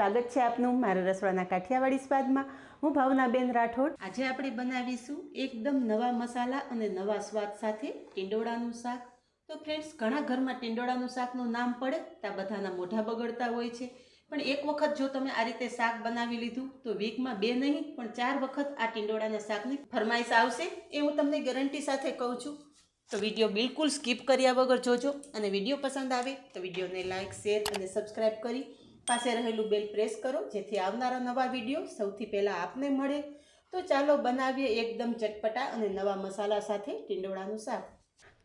સ્વાગત છે આપનું. મારા રસોડાના કાઠિયાવાડી સ્વાદમાં. હું ભાવનાબેન રાઠોડ. આજે આપણે બનાવીશું એકદમ નવા મસાલા અને નવા સ્વાદ સાથે ટીંડોળાનું શાક. તો ફ્રેન્ડ્સ ઘણા ઘરમાં ટીંડોળાનું શાકનું નામ પડે ત્યાં બધાના મોઢા બગડતા હોય છે. પણ એક વખત જો તમે આ રીતે શાક બનાવી લીધું, તો વીકમાં બે નહીં, પણ ચાર વખત આ ટીંડોળાના શાકની ફરમાઈશ આવશે, એ હું તમને ગેરંટી સાથે કહું છું. તો વીડિયો બિલકુલ સ્કીપ કર્યા વગર જોજો. અને વીડિયો પસંદ આવે, તો વિડીયોને લાઇક શેર અને સબસ્ક્રાઈબ કરી પાસે રહેલું બેલ પ્રેસ કરો, જેથી આવનારા નવા વીડિયો સૌથી પહેલાં આપને મળે. તો ચાલો બનાવીએ એકદમ ચટપટા અને નવા મસાલા સાથે ટીંડોળાનું શાક.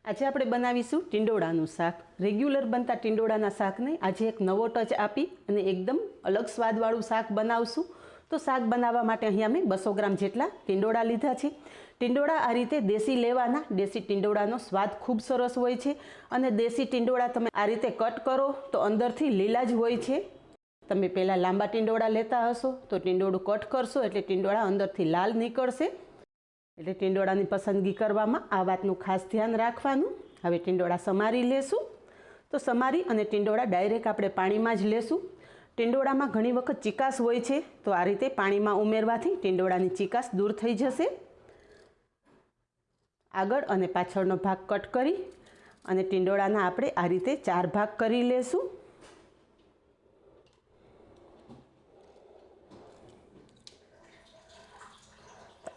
આજે આપણે બનાવીશું ટીંડોળાનું શાક. રેગ્યુલર બનતા ટીંડોળાના શાકને આજે એક નવો ટચ આપી અને એકદમ અલગ સ્વાદવાળું શાક બનાવશું. તો શાક બનાવવા માટે અહીંયા મેં બસો ગ્રામ જેટલા ટીંડોળા લીધા છે. ટીંડોળા આ રીતે દેશી લેવાના, દેશી ટીંડોળાનો સ્વાદ ખૂબ સરસ હોય છે. અને દેશી ટીંડોળા તમે આ રીતે કટ કરો તો અંદરથી લીલા જ હોય છે. તમે પહેલાં લાંબા ટીંડોળા લેતા હશો, તો ટીંડોળું કટ કરશો એટલે ટીંડોળા અંદરથી લાલ નીકળશે. એટલે ટીંડોળાની પસંદગી કરવામાં આ વાતનું ખાસ ધ્યાન રાખવાનું. હવે ટીંડોળા સમારી લેશું. તો સમારી અને ટીંડોળા ડાયરેક્ટ આપણે પાણીમાં જ લેશું. ટીંડોળામાં ઘણી વખત ચિકાસ હોય છે, તો આ રીતે પાણીમાં ઉમેરવાથી ટીંડોળાની ચિકાસ દૂર થઈ જશે. આગળ અને પાછળનો ભાગ કટ કરી અને ટીંડોળાના આપણે આ રીતે ચાર ભાગ કરી લેશું.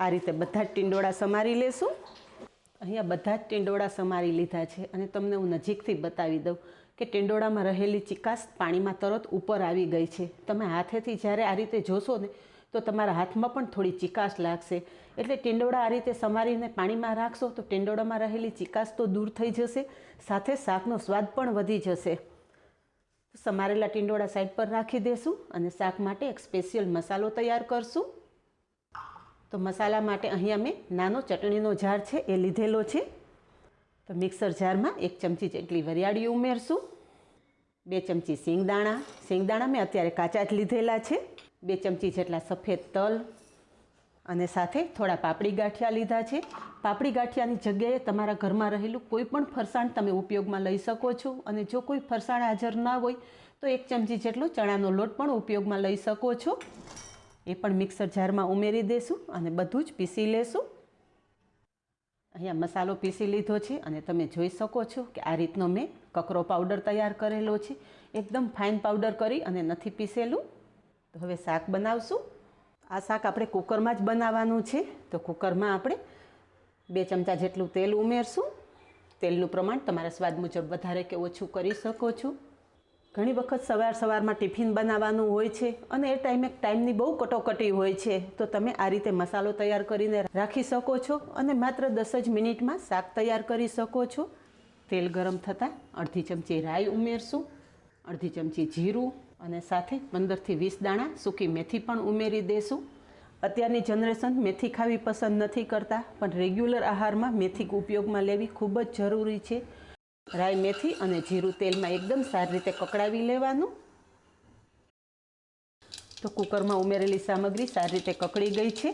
આ રીતે બધા જ ટીંડોળા સમારી લેશું. અહીંયા બધા જ ટીંડોળા સમારી લીધા છે અને તમને હું નજીકથી બતાવી દઉં કે ટીંડોળામાં રહેલી ચિકાસ પાણીમાં તરત ઉપર આવી ગઈ છે. તમે હાથેથી જ્યારે આ રીતે જોશો ને, તો તમારા હાથમાં પણ થોડી ચિકાસ લાગશે. એટલે ટીંડોળા આ રીતે સમારીને પાણીમાં રાખશો તો ટીંડોળામાં રહેલી ચિકાસ તો દૂર થઈ જશે, સાથે શાકનો સ્વાદ પણ વધી જશે. સમારેલા ટીંડોળા સાઈડ પર રાખી દેશું અને શાક માટે એક સ્પેશિયલ મસાલો તૈયાર કરશું. તો મસાલા માટે અહીંયા મેં નાનો ચટણીનો જાર છે, એ લીધેલો છે. તો મિક્સર જારમાં એક ચમચી જેટલી વરિયાળી ઉમેરશું. બે ચમચી સિંગદાણા સિંગદાણા મેં અત્યારે કાચા જ લીધેલા છે. બે ચમચી જેટલા સફેદ તલ અને સાથે થોડા પાપડી ગાંઠિયા લીધા છે. પાપડી ગાંઠિયાની જગ્યાએ તમારા ઘરમાં રહેલું કોઈ પણ ફરસાણ તમે ઉપયોગમાં લઈ શકો છો અને જો કોઈ ફરસાણ હાજર ના હોય તો એક ચમચી જેટલો ચણાનો લોટ પણ ઉપયોગમાં લઈ શકો છો. એ પણ મિક્સર જારમાં ઉમેરી દેશું અને બધું જ પીસી લેશું. અહીંયા મસાલો પીસી લીધો છે અને તમે જોઈ શકો છો કે આ રીતનો મેં કકરો પાવડર તૈયાર કરેલો છે. એકદમ ફાઇન પાવડર કરી અને નથી પીસેલું. તો હવે શાક બનાવશું. આ શાક આપણે કુકરમાં જ બનાવવાનું છે. તો કુકરમાં આપણે બે ચમચા જેટલું તેલ ઉમેરશું. તેલનું પ્રમાણ તમારા સ્વાદ મુજબ વધારે કે ઓછું કરી શકો છો. ઘણી વખત સવાર સવારમાં ટિફિન બનાવવાનું હોય છે અને એ ટાઈમે ટાઈમની બહુ કટોકટી હોય છે. તો તમે આ રીતે મસાલો તૈયાર કરીને રાખી શકો છો અને માત્ર દસ જ મિનિટમાં શાક તૈયાર કરી શકો છો. તેલ ગરમ થતાં અડધી ચમચી રાઈ ઉમેરશું, અડધી ચમચી જીરું અને સાથે પંદરથી વીસ દાણા સૂકી મેથી પણ ઉમેરી દેશું. અત્યારની જનરેશન મેથી ખાવી પસંદ નથી કરતા, પણ રેગ્યુલર આહારમાં મેથી ઉપયોગમાં લેવી ખૂબ જ જરૂરી છે. રાઈ મેથી અને જીરું તેલમાં એકદમ સારી રીતે કકડાવી લેવાનું. તો કુકરમાં ઉમેરેલી સામગ્રી સારી રીતે કકડી ગઈ છે.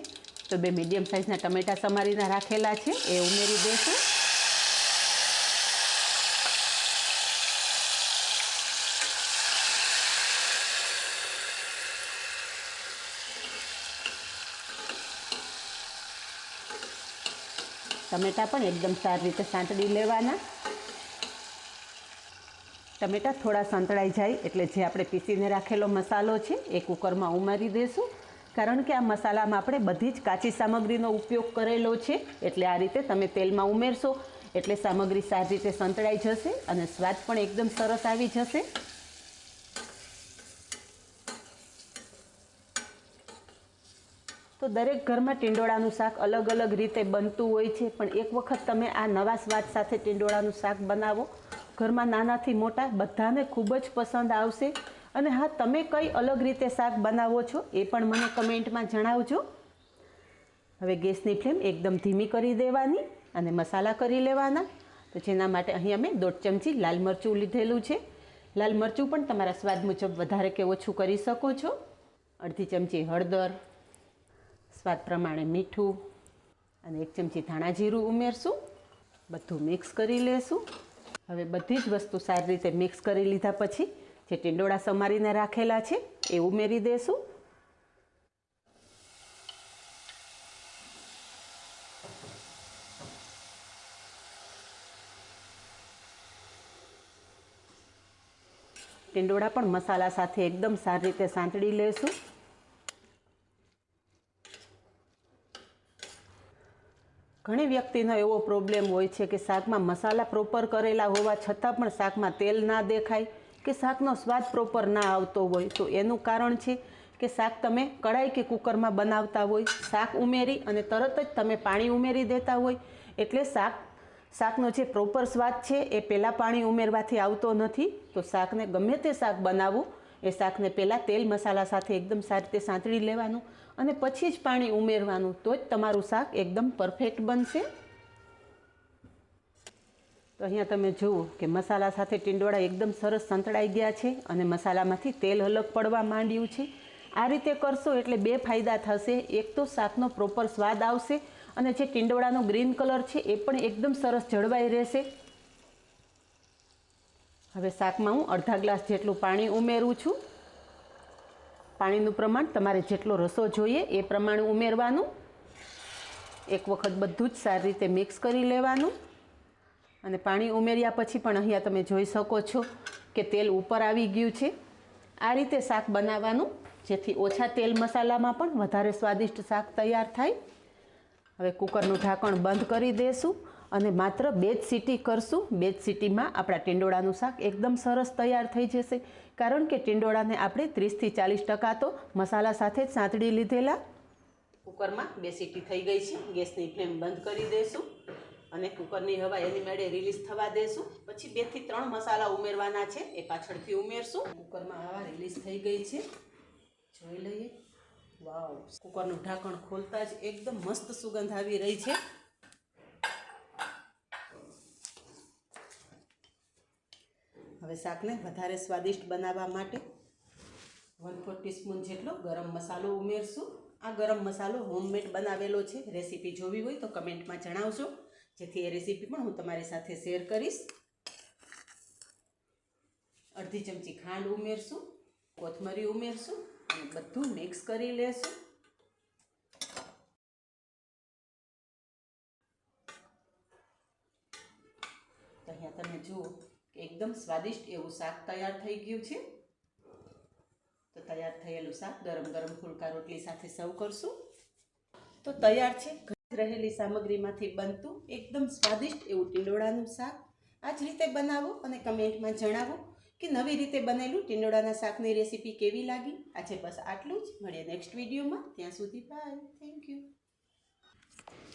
તો બે મીડિયમ સાઇઝના ટમેટા સમારીને રાખેલા છે. એ ઉમેરી દઈશું ટમેટા પણ એકદમ સારી રીતે સાંતળી લેવાના. ટમેટાં થોડા સંતળાઈ જાય એટલે જે આપણે પીસીને રાખેલો મસાલો છે, એ કુકરમાં ઉમેરી દઈશું કારણ કે આ મસાલામાં આપણે બધી જ કાચી સામગ્રીનો ઉપયોગ કરેલો છે, એટલે આ રીતે તમે તેલમાં ઉમેરશો, એટલે સામગ્રી સારી રીતે સંતળાઈ જશે અને સ્વાદ પણ એકદમ સરસ આવી જશે. તો દરેક ઘરમાં ટીંડોળાનું શાક અલગ અલગ રીતે બનતું હોય છે, પણ એક વખત તમે આ નવા સ્વાદ સાથે ટીંડોળાનું શાક બનાવો. ઘરમાં નાનાથી મોટા બધાને ખૂબ જ પસંદ આવશે. અને હા, તમે કઈ અલગ રીતે શાક બનાવો છો એ પણ મને કમેન્ટમાં જણાવજો. હવે ગેસની ફ્લેમ એકદમ ધીમી કરી દેવાની અને મસાલા કરી લેવાના. તો જેના માટે અહીં અમે દોઢ ચમચી લાલ મરચું લીધેલું છે. લાલ મરચું પણ તમારા સ્વાદ મુજબ વધારે કે ઓછું કરી શકો છો. અડધી ચમચી હળદર, સ્વાદ પ્રમાણે મીઠું, અને એક ચમચી ધાણા જીરું ઉમેરશું. બધું મિક્સ કરી લેશું. હવે બધી જ વસ્તુ સારી રીતે મિક્સ કરી લીધા પછી જે ટીંડોળા સમારીને રાખેલા છે, એ ઉમેરી દેશું. ટીંડોળા પણ મસાલા સાથે એકદમ સારી રીતે સાંતળી લેશું. ઘણી વ્યક્તિનો એવો પ્રોબ્લેમ હોય છે કે શાકમાં મસાલા પ્રોપર કરેલા હોવા છતાં પણ શાકમાં તેલ ના દેખાય કે શાકનો સ્વાદ પ્રોપર ના આવતો હોય. તો એનું કારણ છે કે શાક તમે કડાઈ કે કુકરમાં બનાવતા હોય, શાક ઉમેરી અને તરત જ તમે પાણી ઉમેરી દેતા હોય. એટલે શાક, શાકનો જે પ્રોપર સ્વાદ છે એ પહેલાં પાણી ઉમેરવાથી આવતો નથી. તો શાકને ગમે તે શાક બનાવવું એ શાકને પહેલાં તેલ મસાલા સાથે એકદમ સારી રીતે સાંતળી લેવાનું અને પછી જ પાણી ઉમેરવાનું. તો જ તમારું શાક એકદમ પરફેક્ટ બનશે. તો અહીંયા તમે જુઓ કે મસાલા સાથે ટીંડોળા એકદમ સરસ સંતળાઈ ગયા છે અને મસાલામાંથી તેલ અલગ પડવા માંડ્યું છે. આ રીતે કરશો એટલે બે ફાયદા થશે. એક તો શાકનો પ્રોપર સ્વાદ આવશે અને જે ટીંડોળાનો ગ્રીન કલર છે એ પણ એકદમ સરસ જળવાઈ રહેશે. હવે શાકમાં હું અડધા ગ્લાસ જેટલું પાણી ઉમેરું છું. પાણીનું પ્રમાણ તમારે જેટલો રસો જોઈએ એ પ્રમાણે ઉમેરવાનું. એક વખત બધું જ સારી રીતે મિક્સ કરી લેવાનું. અને પાણી ઉમેર્યા પછી પણ અહીંયા તમે જોઈ શકો છો કે તેલ ઉપર આવી ગયું છે. આ રીતે શાક બનાવવાનું, જેથી ઓછા તેલ મસાલામાં પણ વધારે સ્વાદિષ્ટ શાક તૈયાર થાય. હવે કુકરનું ઢાંકણ બંધ કરી દેશું. અને માત્ર બે જ સીટી કરશું. બે જ સીટીમાં આપણા ટીંડોળાનું શાક એકદમ સરસ તૈયાર થઈ જશે. કારણ કે ટીંડોળાને આપણે ત્રીસથી ચાલીસ ટકા તો મસાલા સાથે જ સાંતળી લીધેલા. કુકરમાં બે સીટી થઈ ગઈ છે. ગેસની ફ્લેમ બંધ કરી દઈશું અને કુકરની હવા એની મેળે રિલીઝ થવા દેશું પછી બેથી ત્રણ મસાલા ઉમેરવાના છે. એ પાછળથી ઉમેરશું. કુકરમાં હવા રિલીઝ થઈ ગઈ છે. જોઈ લઈએ. વાવ. કુકરનું ઢાંકણ ખોલતા જ એકદમ મસ્ત સુગંધ આવી રહી છે. હવે શાકને વધારે સ્વાદિષ્ટ બનાવવા માટે વન ફોર ટીસ્પૂન જેટલો ગરમ મસાલો ઉમેરશું. આ ગરમ મસાલો હોમમેડ બનાવેલો છે. રેસીપી જોવી હોય તો કમેન્ટમાં જણાવજો. જેથી એ રેસીપી પણ હું તમારી સાથે શેર કરીશ. અડધી ચમચી ખાંડ ઉમેરશું. કોથમરી ઉમેરશું અને બધું મિક્સ કરી લેશું. તો અહીંયા તમે જુઓ એકદમ સ્વાદિષ્ટ એવું શાક તૈયાર થઈ ગયું છે. તો તૈયાર થયેલું શાક ગરમ ગરમ ફુલકા રોટલી સાથે સર્વ કરશું. તો તૈયાર છે. ઘર રહેલી સામગ્રીમાંથી બનતું એકદમ સ્વાદિષ્ટ એવું ટીંડોળાનું શાક. આ જ રીતે બનાવો અને કમેન્ટમાં જણાવો કે નવી રીતે બનેલું ટીંડોળાના શાકની રેસીપી કેવી લાગી. આજે બસ આટલું જ. મળીએ નેક્સ્ટ વિડીયોમાં. ત્યાં સુધી બાય. Thank you